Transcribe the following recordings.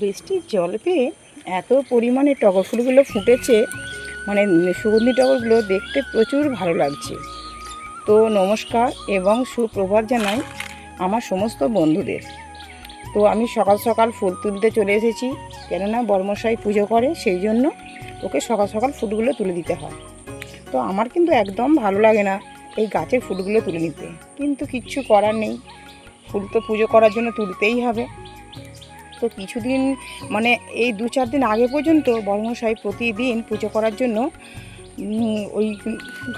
বৃষ্টির জল পেয়ে এত পরিমাণে টগর ফুলগুলো ফুটেছে মানে সুগন্ধি টগরগুলো দেখতে প্রচুর ভালো লাগছে। তো নমস্কার এবং সুপ্রভাত জানাই আমার সমস্ত বন্ধুদের। তো আমি সকাল সকাল ফুল তুলতে চলে এসেছি, কেননা বর্মশাই পুজো করে, সেই জন্য ওকে সকাল সকাল ফুলগুলো তুলে দিতে হয়। তো আমার কিন্তু একদম ভালো লাগে না এই গাছের ফুলগুলো তুলে নিতে, কিন্তু কিচ্ছু করার নেই। ফুল তো পুজো করার জন্য তুলতেই হবে। তো কিছুদিন মানে এই দু চার দিন আগে পর্যন্ত বর্মশাই প্রতিদিন পুজো করার জন্য ওই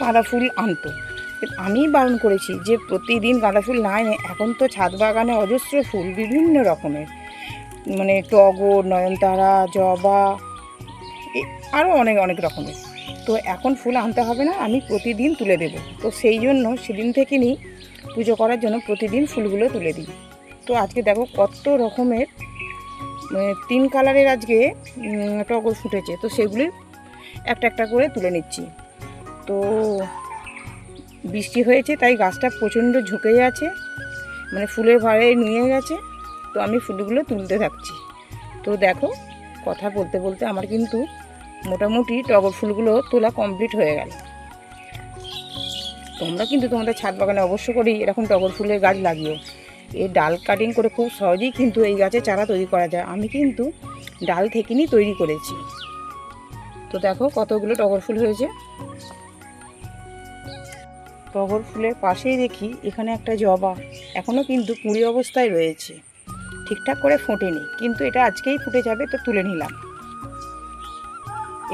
গাঁদা ফুল আনতো। আমি বারণ করেছি যে প্রতিদিন গাঁদা ফুল না এনে এখন তো ছাদ বাগানে অজস্র ফুল বিভিন্ন রকমের। মানে টগর, নয়নতারা, জবা আরও অনেক অনেক রকমের। তো এখন ফুল আনতে হবে না, আমি প্রতিদিন তুলে দেব। তো সেই জন্য সেদিন থেকে নিই পুজো করার জন্য প্রতিদিন ফুলগুলো তুলে দিই। তো আজকে দেখো কত রকমের তিন কালারের আজকে টগর ফুটেছে। তো সেগুলি একটা একটা করে তুলে নিচ্ছি। তো বৃষ্টি হয়েছে, তাই গাছটা প্রচণ্ড ঝুঁকে যাচ্ছে মানে ফুলের ভারে নিয়ে গেছে। তো আমি ফুলগুলো তুলতে থাকছি। তো দেখো, কথা বলতে বলতে আমার কিন্তু মোটামুটি টগর ফুলগুলো তোলা কমপ্লিট হয়ে গেল। তোমরা কিন্তু তোমাদের ছাদ বাগানে অবশ্য করেই এরকম টগর ফুলের গাছ লাগিও এই ডাল কাটিং করে খুব সহজেই কিন্তু এই গাছের চারা তৈরি করা যায়। আমি কিন্তু ডাল থেকে নিয়ে তৈরি করেছি। তো দেখো কতগুলো টগর ফুল হয়েছে। টগর ফুলের পাশেই দেখি এখানে একটা জবা এখনও কিন্তু কুড়ি অবস্থায় রয়েছে। ঠিকঠাক করে ফোটেনি, কিন্তু এটা আজকেই ফুটে যাবে তো তুলে নিলাম।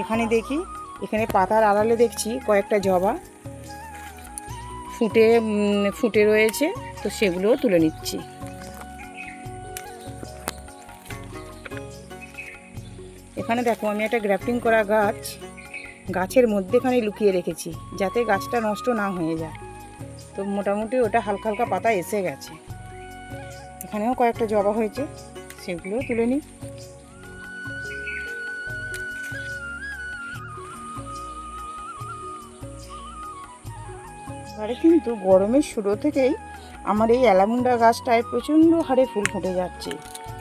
এখানে দেখি, এখানে পাতার আড়ালে দেখছি কয়েকটা জবা। ফুটে ফুটে রয়েছে। তো সেগুলোও তুলে নিচ্ছি। এখানে দেখো, আমি একটা গ্রাফটিং করা গাছ গাছের মধ্যেখানে লুকিয়ে রেখেছি, যাতে গাছটা নষ্ট না হয়ে যায়। তো মোটামুটি ওটা হালকা হালকা পাতা এসে গেছে। এখানেও কয়েকটা জবা হয়েছে, সেগুলোও তুলে নিই। এবারে কিন্তু গরমের শুরু থেকেই আমার এই অ্যালামুন্ডা গাছটায় প্রচণ্ড হারে ফুল ফুটে যাচ্ছে।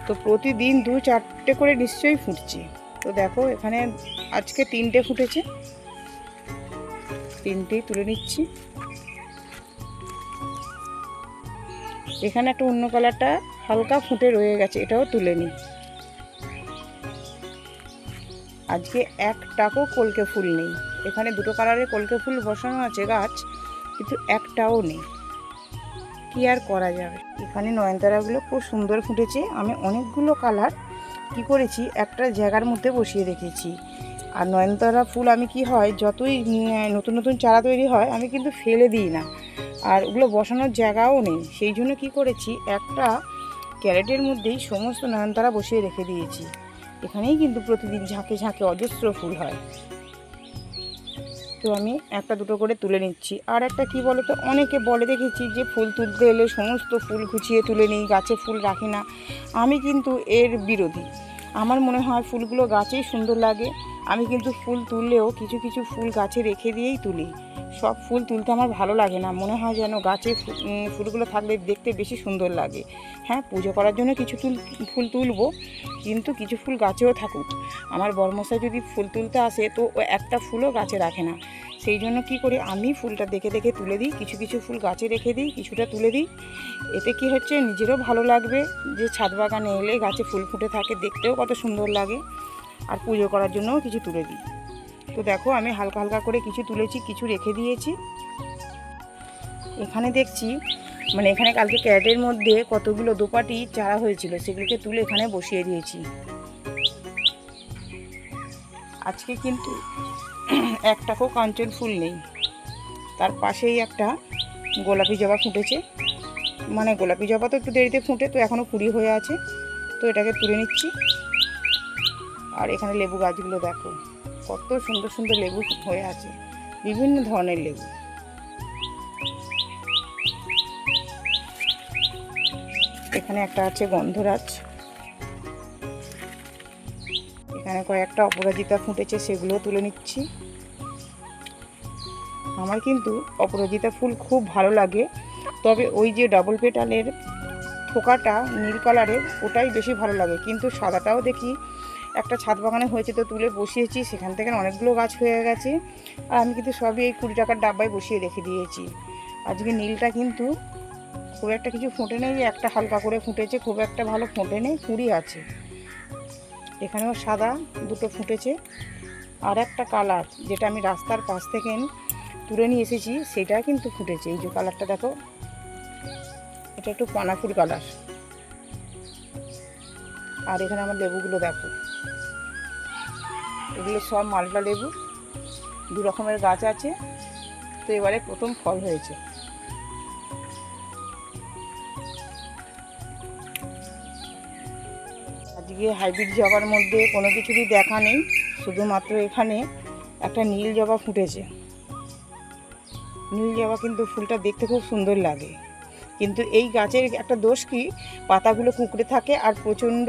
তো প্রতিদিন দু চারটে করে নিশ্চয়ই ফুটছে। তো দেখো, এখানে আজকে তিনটে ফুটেছে। তিনটেই তুলে নিচ্ছি। এখানে একটা অন্য কালারটা হালকা ফুটে রয়ে গেছে, এটাও তুলে নিই আজকে একটাকও কলকে ফুল নেই। এখানে দুটো কালারের কলকে ফুল বসানো আছে গাছ, কিন্তু একটাও নেই। কি আর করা যাবে? এখানে নয়নতারাগুলো খুব সুন্দর ফুটেছে। আমি অনেকগুলো কালার কি করেছি, একটা জায়গার মধ্যে বসিয়ে রেখেছি। আর নয়নতারা ফুল আমি কি হয়, যতই নতুন নতুন চারা তৈরি হয়, আমি কিন্তু ফেলে দিই না। আর ওগুলো বসানোর জায়গাও নেই। সেই জন্য কি করেছি, একটা ক্যারেটের মধ্যেই সমস্ত নয়নতারা বসিয়ে রেখে দিয়েছি। এখানেই কিন্তু প্রতিদিন ঝাঁকে ঝাঁকে অজস্র ফুল হয়। তো আমি একটা দুটো করে তুলে নিচ্ছি। আর একটা কি বলো তো অনেকে বলে দেখেছি যে ফুল তুলতে এলে সমস্ত ফুল গুছিয়ে তুলে নিই, গাছে ফুল রাখি না। আমি কিন্তু এর বিরোধী। আমার মনে হয় ফুলগুলো গাছেই সুন্দর লাগে। আমি কিন্তু ফুল তুললেও কিছু কিছু ফুল গাছে রেখে দিয়েই তুলি। সব ফুল তুলতে আমার ভালো লাগে না। মনে হয় যেন গাছে ফুলগুলো থাকলে দেখতে বেশি সুন্দর লাগে। হ্যাঁ পুজো করার জন্য কিছু তুল, ফুল তুলবো, কিন্তু কিছু ফুল গাছেও থাকুক। আমার বর্মশাই যদি ফুল তুলতে আসে, তো ও একটা ফুলও গাছে রাখে না। সেই জন্য কি করি, আমি ফুলটা দেখে দেখে তুলে দিই, কিছু কিছু ফুল গাছে রেখে দিই, কিছুটা তুলে দিই। এতে কি হচ্ছে, নিজেরও ভালো লাগবে যে ছাদ বাগানে এলে গাছে ফুল ফুটে থাকে, দেখতেও কত সুন্দর লাগে। আর পুজো করার জন্যও কিছু তুলে দিই। তো দেখো, আমি হালকা হালকা করে কিছু তুলেছি, কিছু রেখে দিয়েছি। এখানে দেখছি মানে এখানে কালকে ক্যারেটের মধ্যে কতগুলো দোপাটি চারা হয়েছিল, সেগুলোকে তুলে এখানে বসিয়ে দিয়েছি। আজকে কিন্তু একটাকেও কাঞ্চন ফুল নেই। তার পাশেই একটা গোলাপি জবা ফুটেছে। মানে গোলাপি জবা তো একটু দেরিতে ফুটে, তো এখনও কুড়ি হয়ে আছে। তো এটাকে তুলে নিচ্ছি। আর এখানে লেবু গাছগুলো দেখো। কত সুন্দর সুন্দর লেবু হয়ে আছে, বিভিন্ন ধরনের লেবু। এখানে একটা আছে গন্ধরাজ। এখানে কয়েকটা অপরাজিতা ফুটেছে সেগুলো তুলে নিচ্ছি। আমার কিন্তু অপরাজিতা ফুল খুব ভালো লাগে, তবে ওই যে ডাবল পেটালের থোকাটা নীল কালারের ওটাই বেশি ভালো লাগে। কিন্তু সাদাটাও দেখি একটা ছাদ বাগানে হয়েছে তো তুলে বসিয়েছি, সেখান থেকে অনেকগুলো গাছ হয়ে গেছে। আর আমি কিন্তু সবই এই কুড়ি টাকার ডাব্বায় বসিয়ে রেখে দিয়েছি। আজকে নীলটা কিন্তু খুব একটা কিছু ফুটে নেই, একটা হালকা করে ফুটেছে, খুব একটা ভালো ফুটে নেই, কুড়ি আছে। এখানেও সাদা দুটো ফুটেছে। আর একটা কালার, যেটা আমি রাস্তার পাশ থেকে তুলে নিয়ে এসেছি, সেটা কিন্তু ফুটেছে। এই যে কালারটা দেখো, এটা একটু পানাফুল কালার। আর এখানে আমার লেবুগুলো দেখো। এগুলো সব মালটা লেবু, দু রকমের গাছ আছে। তো এবারে প্রথম ফল হয়েছে। আজকে হাইব্রিড জবার মধ্যে কোনো কিছুরই দেখা নেই, শুধুমাত্র এখানে একটা নীল জবা ফুটেছে। নীল জবা কিন্তু ফুলটা দেখতে খুব সুন্দর লাগে। কিন্তু এই গাছের একটা দোষ কি? পাতাগুলো কুঁকড়ে থাকে আর প্রচণ্ড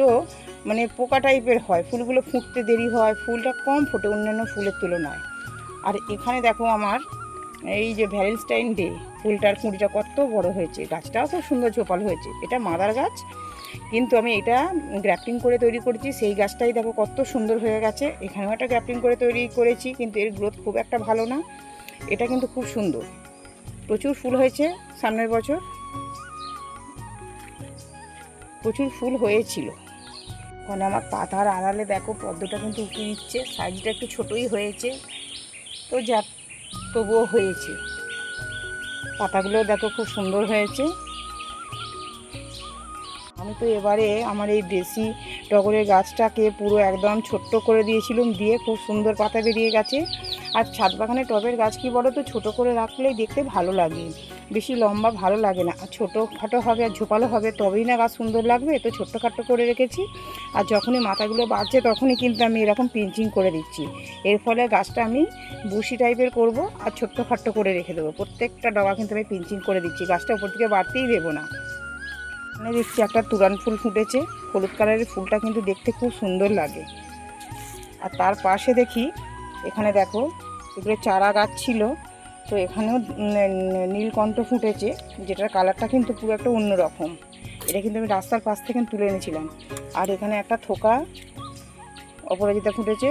মানে পোকা টাইপের হয়। ফুলগুলো ফুটতে দেরি হয়, ফুলটা কম ফোটে অন্যান্য ফুলের তুলনায়। আর এখানে দেখো আমার এই যে ভ্যালেন্টাইন ডে, ফুলটার কুঁড়িটা কত বড় হয়েছে। গাছটাও খুব সুন্দর ঝোপাল হয়েছে। এটা মাদার গাছ। কিন্তু আমি এটা গ্রাফটিং করে তৈরি করেছি। সেই গাছটাই দেখো কত সুন্দর হয়ে গেছে। এখানেও একটা গ্রাফটিং করে তৈরি করেছি, কিন্তু এর গ্রোথ খুব একটা ভালো না। এটা কিন্তু খুব সুন্দর। প্রচুর ফুল হয়েছে সামনের বছর। প্রচুর ফুল হয়েছিল। ওখানে আমার পাতার আড়ালে দেখো পদ্মটা কিন্তু উঠে নিচ্ছে, সাইজটা একটু ছোটোই হয়েছে। তো যা তবুও হয়েছে। পাতাগুলো দেখো খুব সুন্দর হয়েছে। আমি তো এবারে আমার এই দেশি টগরের গাছটাকে পুরো একদম ছোট্ট করে দিয়েছিলাম, দিয়ে খুব সুন্দর পাতা বেরিয়ে গেছে। আর ছাদ বাগানে টবের গাছ কি বলো তো, ছোটো করে রাখলেই দেখতে ভালো লাগে। বেশি লম্বা ভালো লাগে না। আর ছোটো খাটো হবে আর ঝোপালো হবে, তবেই না গাছ সুন্দর লাগবে। তো ছোট্ট খাটো করে রেখেছি। আর যখনই মাথাগুলো বাড়ছে তখনই কিন্তু আমি এরকম পিঞ্চিং করে দিচ্ছি। এর ফলে গাছটা আমি বুশি টাইপের করব আর ছোট্ট খাট্ট করে রেখে দেবো। প্রত্যেকটা ডগা কিন্তু আমি পিঞ্চিং করে দিচ্ছি। গাছটা উপর থেকে বাড়তেই দেবো না। এখানে দেখছি একটা তুরান ফুল ফুটেছে। হলুদ কালারের ফুলটা কিন্তু দেখতে খুব সুন্দর লাগে। আর তার পাশে দেখি এখানে দেখো, এগুলো চারা গাছ ছিল, তো এখানেও নীলকণ্ঠ ফুটেছে, যেটার কালারটা কিন্তু পুরো একটা অন্যরকম। এটা কিন্তু আমি রাস্তার পাশ থেকে তুলে এনেছিলাম। আর এখানে একটা থোকা অপরাজিতা ফুটেছে।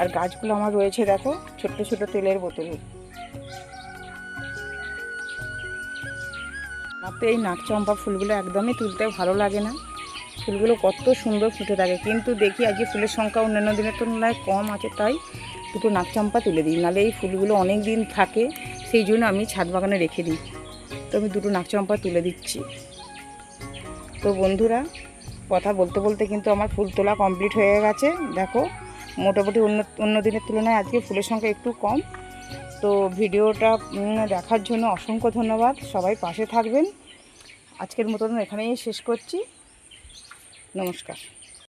আর গাছগুলো আমার রয়েছে, দেখো, ছোট্ট ছোট তেলের বোতলে। আমার তো এই নাকচম্পা ফুলগুলো একদমই তুলতে ভালো লাগে না। ফুলগুলো কত সুন্দর ফুটে থাকে। কিন্তু দেখি আজকে ফুলের সংখ্যা অন্যান্য দিনের তুলনায় কম আছে, তাই দুটো নাকচম্পা তুলে দিই। নাহলে এই ফুলগুলো অনেক দিন থাকে, সেই জন্য আমি ছাদ বাগানে রেখে দিই। তো আমি দুটো নাকচম্পা তুলে দিচ্ছি। তো বন্ধুরা, কথা বলতে বলতে কিন্তু আমার ফুল তোলা কমপ্লিট হয়ে গেছে। দেখো, মোটামুটি অন্য অন্য দিনের তুলনায় আজকে ফুলের সংখ্যা একটু কম। তো ভিডিওটা দেখার জন্য অসংখ্য ধন্যবাদ। সবাই পাশে থাকবেন। আজকের মতন এখানেই শেষ করছি। নমস্কার।